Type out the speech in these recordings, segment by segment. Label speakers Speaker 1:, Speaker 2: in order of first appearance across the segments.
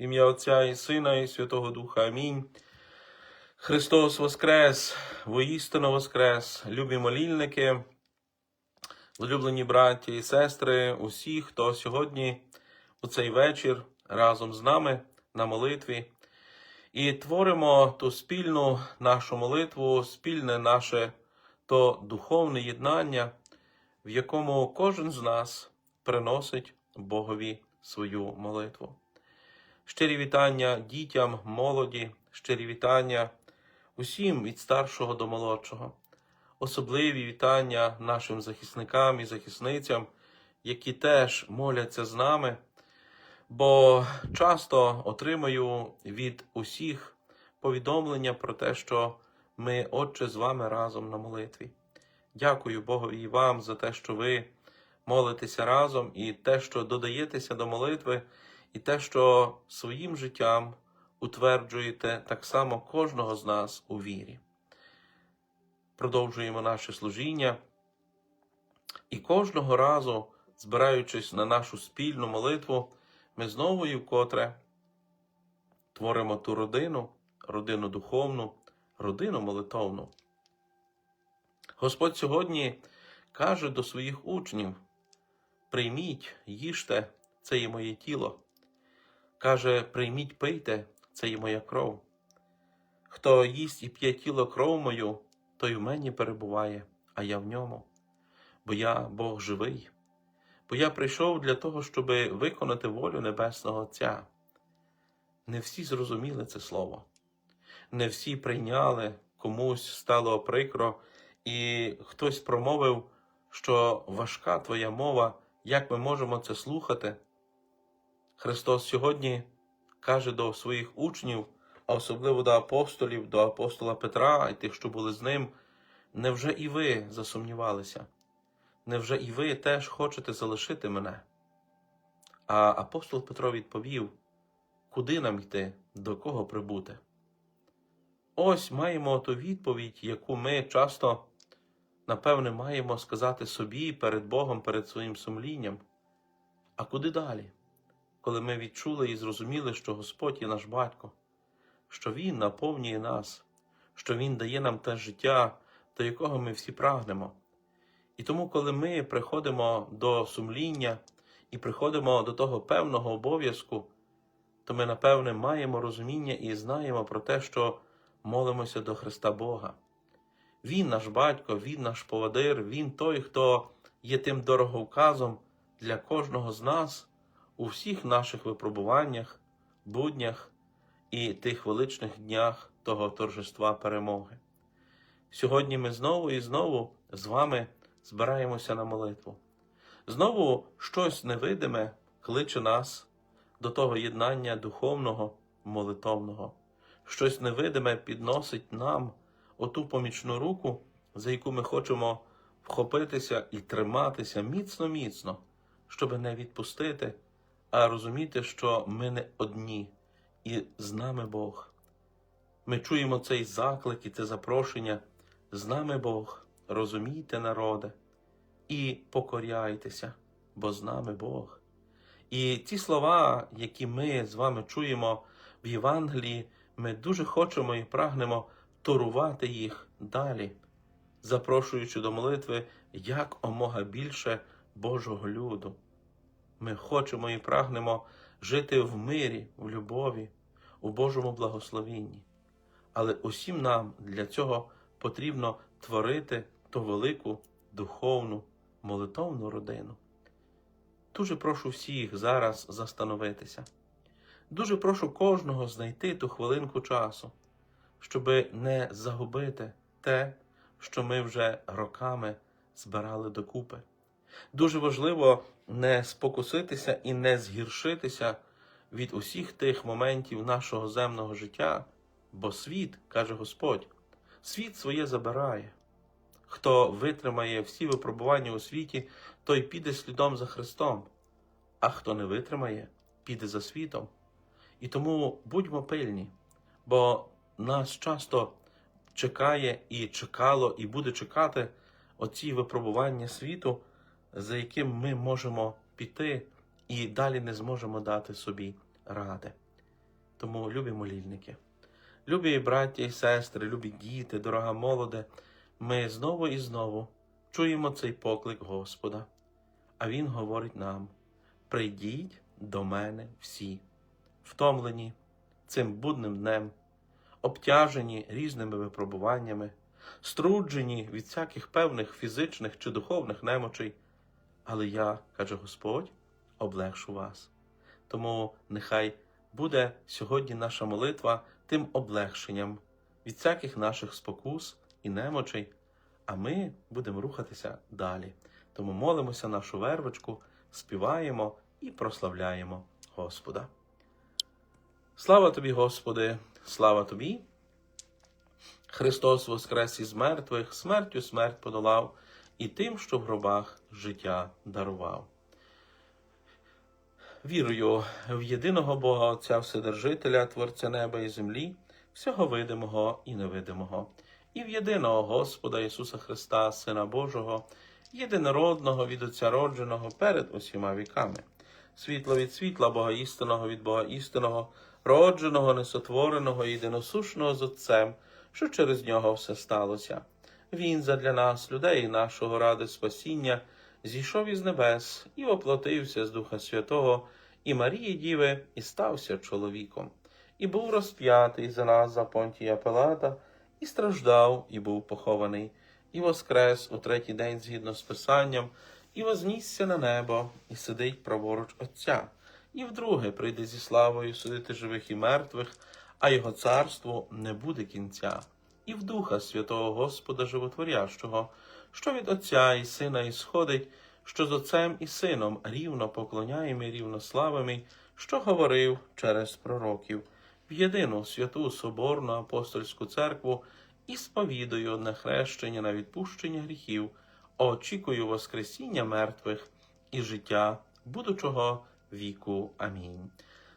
Speaker 1: ім'я Отця і Сина, і Святого Духа. Амінь. Христос Воскрес, воістину Воскрес, любі молільники, улюблені браті і сестри, усі, хто сьогодні у цей вечір разом з нами на молитві. І творимо ту спільну нашу молитву, спільне наше то духовне єднання, в якому кожен з нас приносить Богові свою молитву. Щирі вітання дітям, молоді, щирі вітання усім від старшого до молодшого, особливі вітання нашим захисникам і захисницям, які теж моляться з нами, бо часто отримую від усіх повідомлення про те, що ми, Отче, з вами разом на молитві. Дякую Богові і вам за те, що ви молитеся разом, і те, що додаєтеся до молитви, і те, що своїм життям утверджуєте так само кожного з нас у вірі. Продовжуємо наше служіння. І кожного разу, збираючись на нашу спільну молитву, ми знову і вкотре творимо ту родину, родину духовну, родину молитовну. Господь сьогодні каже до своїх учнів: прийміть, їжте, це є моє тіло. Каже, прийміть, пийте, це є моя кров. Хто їсть і п'є тіло кров мою, той в мені перебуває, а я в ньому. Бо я Бог живий, бо я прийшов для того, щоб виконати волю Небесного Отця. Не всі зрозуміли це слово, не всі прийняли, комусь стало прикро, і хтось промовив, що важка твоя мова, як ми можемо це слухати. Христос сьогодні каже до своїх учнів, а особливо до апостолів, до апостола Петра і тих, що були з ним, невже і ви засумнівалися? Невже і ви теж хочете залишити мене? А апостол Петро відповів, куди нам йти, до кого прибути? Ось маємо ту відповідь, яку ми часто, напевне, маємо сказати собі перед Богом, перед своїм сумлінням. А куди далі? Коли ми відчули і зрозуміли, що Господь є наш батько, що Він наповнює нас, що Він дає нам те життя, до якого ми всі прагнемо. І тому, коли ми приходимо до сумління і приходимо до того певного обов'язку, то ми, напевне, маємо розуміння і знаємо про те, що молимося до Христа Бога. Він наш батько, Він наш поводир, Він той, хто є тим дороговказом для кожного з нас у всіх наших випробуваннях, буднях і тих величних днях того торжества перемоги. Сьогодні ми знову і знову з вами збираємося на молитву. Знову щось невидиме кличе нас до того єднання духовного, молитовного. Щось невидиме підносить нам оту помічну руку, за яку ми хочемо вхопитися і триматися міцно-міцно, щоб не відпустити, а розуміти, що ми не одні, і з нами Бог. Ми чуємо цей заклик і це запрошення. З нами Бог, розумійте, народе, і покоряйтеся, бо з нами Бог. І ці слова, які ми з вами чуємо в Євангелії, ми дуже хочемо і прагнемо торувати їх далі, запрошуючи до молитви як омога більше Божого люду. Ми хочемо і прагнемо жити в мирі, в любові, у Божому благословінні. Але усім нам для цього потрібно творити ту велику духовну молитовну родину. Дуже прошу всіх зараз застановитися. Дуже прошу кожного знайти ту хвилинку часу, щоб не загубити те, що ми вже роками збирали докупи. Дуже важливо не спокуситися і не згіршитися від усіх тих моментів нашого земного життя, бо світ, каже Господь, світ своє забирає. Хто витримає всі випробування у світі, той піде слідом за Христом, а хто не витримає, піде за світом. І тому будьмо пильні, бо нас часто чекає і чекало, і буде чекати оці випробування світу, за яким ми можемо піти і далі не зможемо дати собі ради. Тому любі молільники, любі браття і сестри, любі діти, дорога молоде, ми знову і знову чуємо цей поклик Господа. А Він говорить нам: прийдіть до мене всі, втомлені цим будним днем, обтяжені різними випробуваннями, струджені від всяких певних фізичних чи духовних немочей. Але я, каже Господь, облегшу вас. Тому нехай буде сьогодні наша молитва тим облегшенням від всяких наших спокус і немочей, а ми будемо рухатися далі. Тому молимося нашу вервочку, співаємо і прославляємо Господа. Слава тобі, Господи, слава тобі! Христос воскрес із мертвих, смертю смерть подолав, і тим, що в гробах життя дарував. Вірую в єдиного Бога Отця Вседержителя, Творця неба і землі, всього видимого і невидимого, і в єдиного Господа Ісуса Христа, Сина Божого, єдинородного від Отця родженого перед усіма віками, світло від світла, Бога істинного від Бога істинного, родженого, несотвореного, єдиносушного з Отцем, що через нього все сталося. Він задля нас, людей нашого ради спасіння, зійшов із небес і воплотився з Духа Святого і Марії Діви, і стався чоловіком, і був розп'ятий за нас за понтія Пилата, і страждав, і був похований, і воскрес у третій день згідно з Писанням, і вознісся на небо, і сидить праворуч Отця, і вдруге прийде зі славою судити живих і мертвих, а його царству не буде кінця. І в Духа Святого Господа Животворящого, що від Отця і Сина ісходить, що з Отцем і Сином рівно поклоняємо і рівно славимо, що говорив через пророків, в єдину святу Соборну апостольську церкву і сповідую одне хрещення на відпущення гріхів, очікую Воскресіння мертвих і життя будучого віку. Амінь.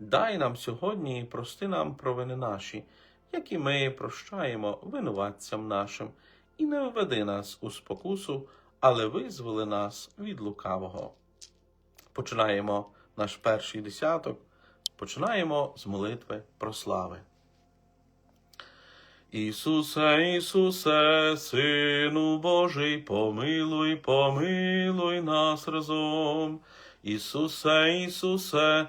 Speaker 1: дай нам сьогодні і прости нам провини наші, як і ми прощаємо винуватцям нашим, і не введи нас у спокусу, але визволи нас від лукавого. Починаємо наш перший десяток, починаємо з молитви про слави. Ісусе, Ісусе, Сину Божий, помилуй, помилуй нас разом. Ісусе, Ісусе,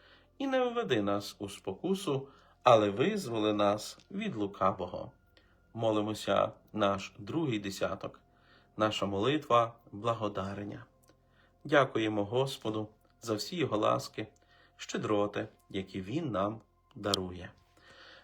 Speaker 1: І не введи нас у спокусу, але визволи нас від лукавого. Молимося наш другий десяток, наша молитва благодарення. Дякуємо Господу за всі його ласки, щедроти, які Він нам дарує.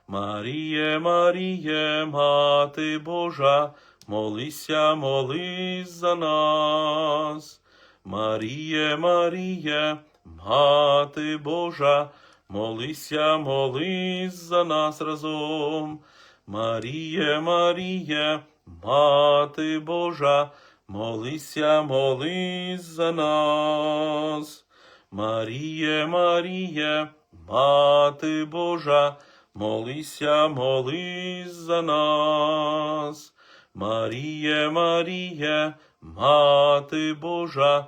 Speaker 1: Маріє, Маріє, Мати Божа, молися, молись за нас. Маріє, Маріє, Мати Божа, молися, молись за нас разом. Маріє, Маріє, Мати Божа, молися, молись за нас. Маріє, Маріє, Мати Божа, молися, молись за нас. Маріє, Маріє, Мати Божа,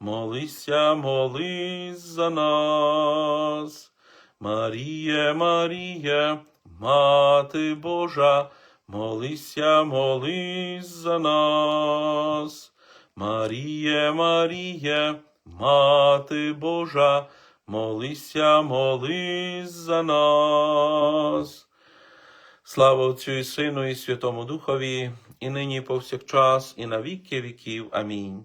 Speaker 1: молися, молись за нас. Маріє, Маріє, Мати Божа, молися, молись за нас. Маріє, Маріє, Мати Божа, молися, молись за нас. Слава Отцю і Сину, і Святому Духові, і нині, повсякчас, і на віки віків. Амінь.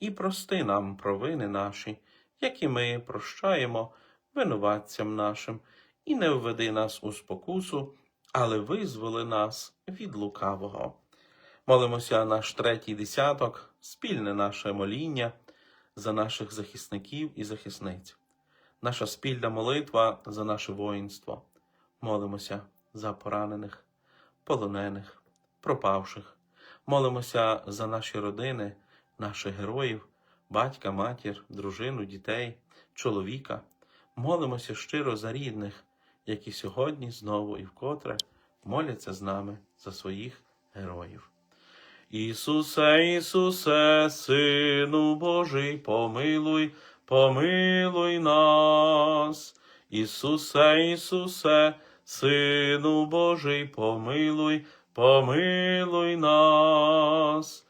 Speaker 1: і прости нам провини наші, як і ми прощаємо винуватцям нашим, і не введи нас у спокусу, але визволи нас від лукавого. Молимося наш третій десяток, спільне наше моління за наших захисників і захисниць, наша спільна молитва за наше воїнство. Молимося за поранених, полонених, пропавших. Молимося за наші родини, наших героїв, батька, матір, дружину, дітей, чоловіка. Молимося щиро за рідних, які сьогодні знову і вкотре моляться з нами за своїх героїв. Ісусе, Ісусе, Сину Божий, помилуй, помилуй нас. Ісусе, Ісусе, Сину Божий, помилуй, помилуй нас.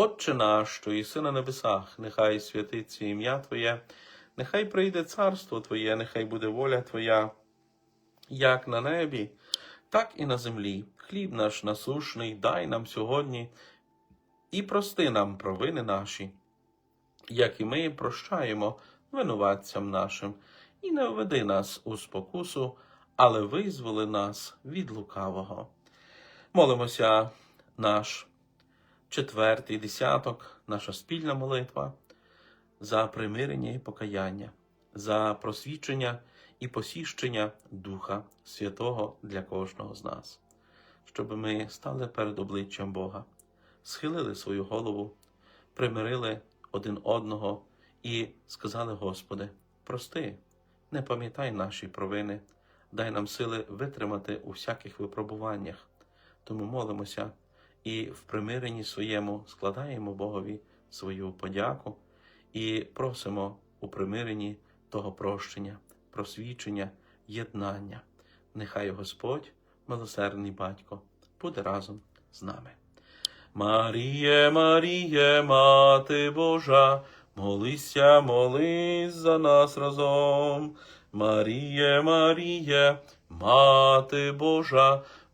Speaker 1: Отче наш, що єси на небесах, нехай святиться ім'я Твоє, нехай прийде царство Твоє, нехай буде воля Твоя, як на небі, так і на землі. Хліб наш насушний, дай нам сьогодні і прости нам провини наші, як і ми прощаємо винуватцям нашим, і не введи нас у спокусу, але визволи нас від лукавого. Молимося наш четвертий десяток, наша спільна молитва за примирення і покаяння, за просвічення і посіщення Духа Святого для кожного з нас, щоб ми стали перед обличчям Бога, схилили свою голову, примирили один одного і сказали: Господи, прости, не пам'ятай наші провини, дай нам сили витримати у всяких випробуваннях. Тому молимося і в примиренні своєму складаємо Богові свою подяку і просимо у примиренні того прощення, просвічення, єднання. Нехай Господь, милосердний батько, буде разом з нами. Маріє, Маріє, Мати Божа, молися, молись за нас разом. Маріє, Маріє, Мати Божа,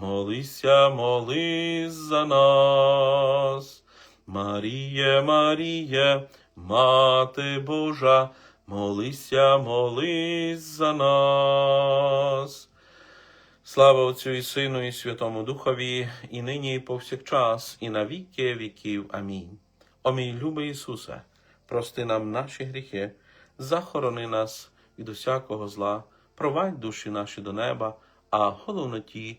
Speaker 1: молися, молись за нас. Маріє, Маріє, Мати Божа, молися, молись за нас. Слава Отцю і Сину, і Святому Духові, і нині, і повсякчас, і на віки віків. Амінь. О мій любий Ісусе, прости нам наші гріхи, захорони нас від усякого зла, провадь душі наші до неба, а головно ті,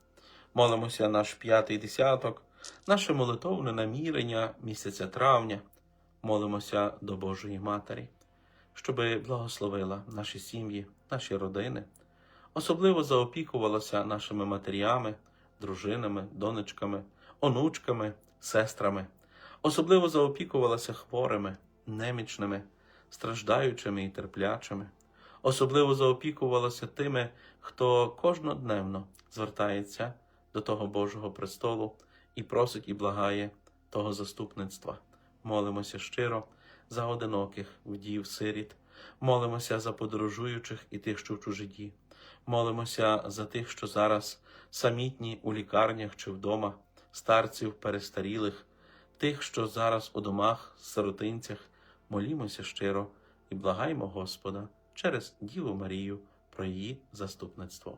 Speaker 1: Молимося наш п'ятий десяток, наше молитовне намірення місяця травня. Молимося до Божої Матері, щоби благословила наші сім'ї, наші родини, особливо заопікувалася нашими матерями, дружинами, донечками, онучками, сестрами, особливо заопікувалася хворими, немічними, страждаючими і терплячими, особливо заопікувалася тими, хто кожнодневно звертається до того Божого престолу і просить і благає того заступництва. Молимося щиро за одиноких вдів, сиріт, молимося за подорожуючих і тих, що в чужиді. Молимося за тих, що зараз самітні у лікарнях чи вдома, старців перестарілих, тих, що зараз у домах, сиротинцях. Молімося щиро і благаймо Господа через Діву Марію про її заступництво.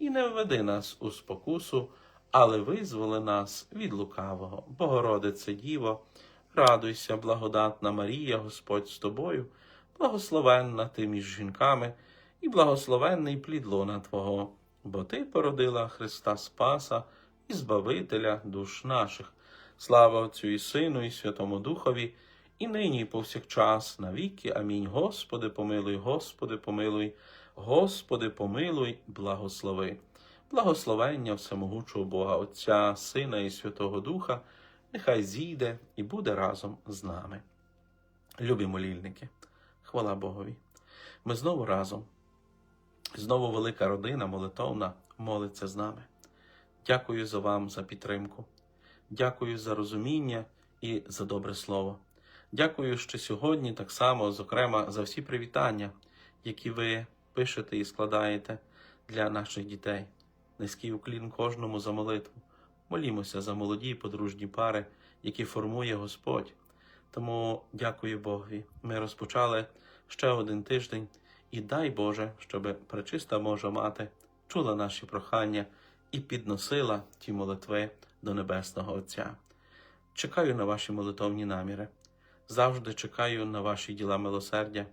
Speaker 1: і не введи нас у спокусу, але визволи нас від лукавого. Богородице Діво, радуйся, благодатна Марія, Господь з тобою, благословенна ти між жінками, і благословенний плід лона Твого, бо Ти породила Христа Спаса і Збавителя душ наших. Слава Отцю і Сину, і Святому Духові, і нині, і повсякчас, навіки. Амінь. Господи, помилуй, Господи, помилуй, Господи, помилуй, благослови. Благословення всемогучого Бога Отця, Сина і Святого Духа, нехай зійде і буде разом з нами. Любі молільники, хвала Богові. Ми знову разом. Знову велика родина молитовна молиться з нами. Дякую за вам за підтримку. Дякую за розуміння і за добре слово. Дякую, що сьогодні так само, зокрема, за всі привітання, які ви пишете і складаєте для наших дітей. Низький уклін кожному за молитву. Молімося за молоді і подружні пари, які формує Господь. Тому дякую Богові. Ми розпочали ще один тиждень, і дай Боже, щоб пречиста Божа мати чула наші прохання і підносила ті молитви до Небесного Отця. Чекаю на ваші молитовні наміри. Завжди чекаю на ваші діла милосердя,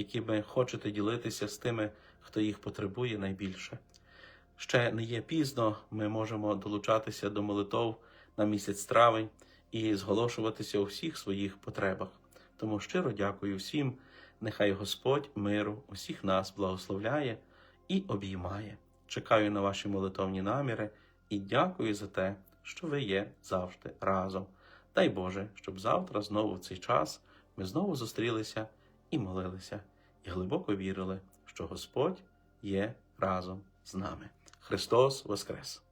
Speaker 1: які ви хочете ділитися з тими, хто їх потребує найбільше. Ще не є пізно, ми можемо долучатися до молитов на місяць травень і зголошуватися у всіх своїх потребах. Тому щиро дякую всім. Нехай Господь миру усіх нас благословляє і обіймає. Чекаю на ваші молитовні наміри і дякую за те, що ви є завжди разом. Дай Боже, щоб завтра знову в цей час ми знову зустрілися і молилися, і глибоко вірили, що Господь є разом з нами. Христос Воскрес!